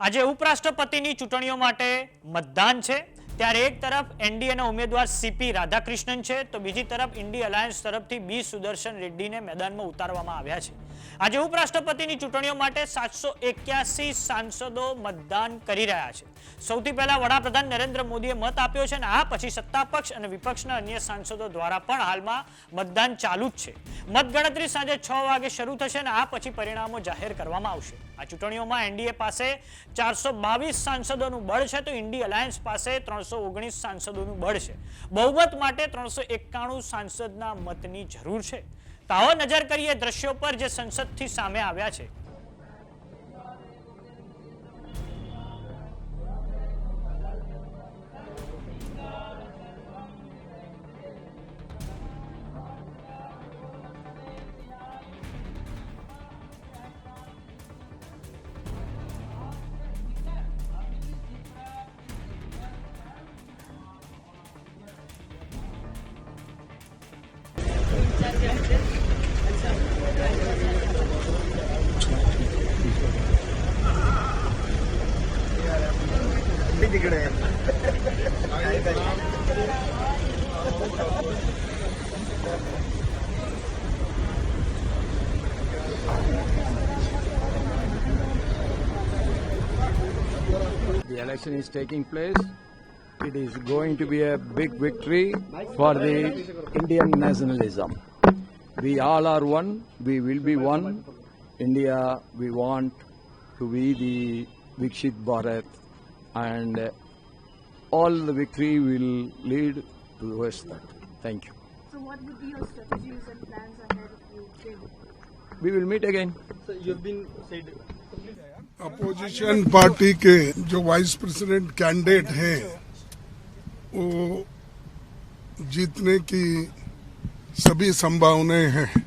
આજે ઉપરાષ્ટ્રપતિની ચૂંટણીઓ માટે મતદાન છે. ત્યારે એક તરફ એનડીએના ઉમેદવાર સીપી રાધાકૃષ્ણન છે, તો બીજી તરફ ઇન્ડી અલાયન્સ તરફથી બી સુદર્શન રેડ્ડીને મેદાનમાં ઉતારવામાં આવ્યા છે. આજે ઉપરાષ્ટ્રપતિની ચૂંટણીઓ માટે સાતસો એક્યાસી સાંસદો મતદાન કરી રહ્યા છે. સૌથી પહેલા વડાપ્રધાન નરેન્દ્ર મોદીએ મત આપ્યો છે અને આ પછી સત્તા પક્ષ અને વિપક્ષના અન્ય સાંસદો દ્વારા પણ હાલમાં મતદાન ચાલુ જ છે. મતગણતરી સાંજે છ વાગે શરૂ થશે અને આ પછી પરિણામો જાહેર કરવામાં આવશે. આ ચૂંટણીઓમાં એનડીએ પાસે ચારસો બાવીસ સાંસદોનું બળ છે, તો ઇન્ડી અલાયન્સ પાસે ત્રણસો ઓગણીસ સાંસદોનું બળ છે. બહુમત માટે ત્રણસો એકાણું સાંસદના મતની જરૂર છે. તો નજર કરીએ દ્રશ્યો પર જે સંસદથી સામે આવ્યા છે. The election is taking place. It is going to be a big victory for the Indian nationalism. We all are one. We will be one. India, we want to be the Vikshit Bharat and uh, all the victory will lead towards that. Thank you. So what would be your strategies and plans ahead if you win? We will meet again. So, you have been said. Opposition party के जो vice president candidate हैं वो जीतने की सभी संभावनाएँ हैं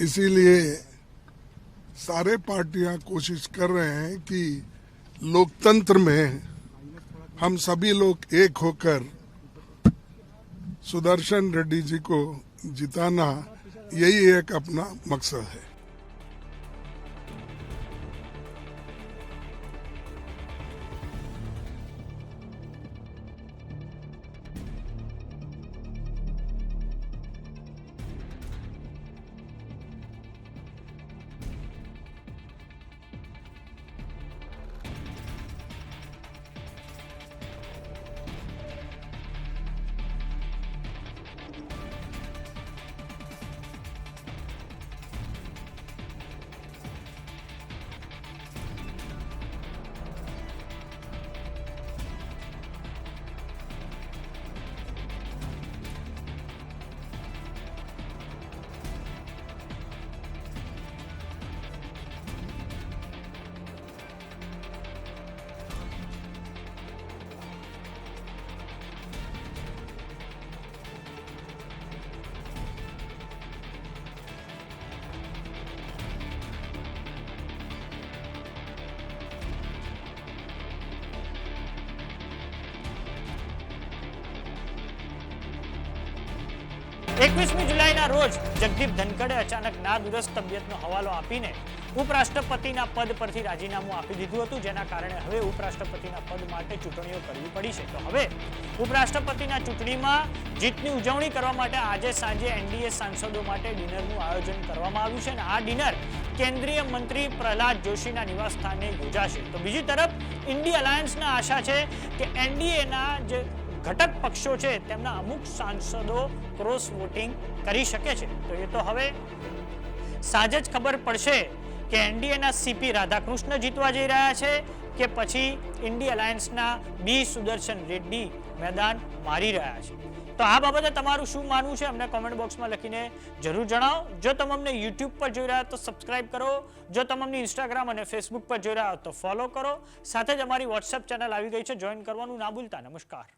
इसीलिए सारे पार्टियाँ कोशिश कर रहे हैं कि लोकतंत्र में हम सभी लोग एक होकर सुदर्शन रेड्डी जी को जिताना यही एक अपना मकसद है। એકવીસમી જુલાઈના રોજ જગદીપ ધનકડે અચાનક નાદુરસ્ત તબિયતનો હવાલો આપીને ઉપરાષ્ટ્રપતિના પદ પરથી રાજીનામું આપી દીધું હતું, જેના કારણે હવે ઉપરાષ્ટ્રપતિના પદ માટે ચૂંટણીઓ કરવી પડી છે. તો હવે ઉપરાષ્ટ્રપતિના ચૂંટણીમાં જીતની ઉજવણી કરવા માટે આજે સાંજે એનડીએ સાંસદો માટે ડિનરનું આયોજન કરવામાં આવ્યું છે અને આ ડિનર કેન્દ્રીય મંત્રી પ્રહલાદ જોશીના નિવાસ સ્થાને યોજાશે. તો બીજી તરફ ઇન્ડી અલાયન્સના આશા છે કે એનડીએના જે ઘટક પક્ષો છે, તેમના અમુક સાંસદો ક્રોસ વોટિંગ કરી શકે છે. તો એ તો હવે સાંજે જ ખબર પડશે કે એનડીએના સીપી રાધાકૃષ્ણ જીતવા જઈ રહ્યા છે કે પછી ઇન્ડી અલાયન્સના બી સુદર્શન રેડ્ડી મેદાન મારી રહ્યા છે. તો આ બાબતે તમારું શું માનવું છે? અમને કોમેન્ટ બોક્સમાં લખીને જરૂર જણાવો. જો તમે અમને યુટ્યુબ પર જોઈ રહ્યા તો સબસ્ક્રાઇબ કરો. જો તમે અમને ઇન્સ્ટાગ્રામ અને ફેસબુક પર જોઈ રહ્યા તો ફોલો કરો. સાથે જ અમારી વોટ્સએપ ચેનલ આવી ગઈ છે. જોઈન કરવાનું ના ભૂલતા. નમસ્કાર.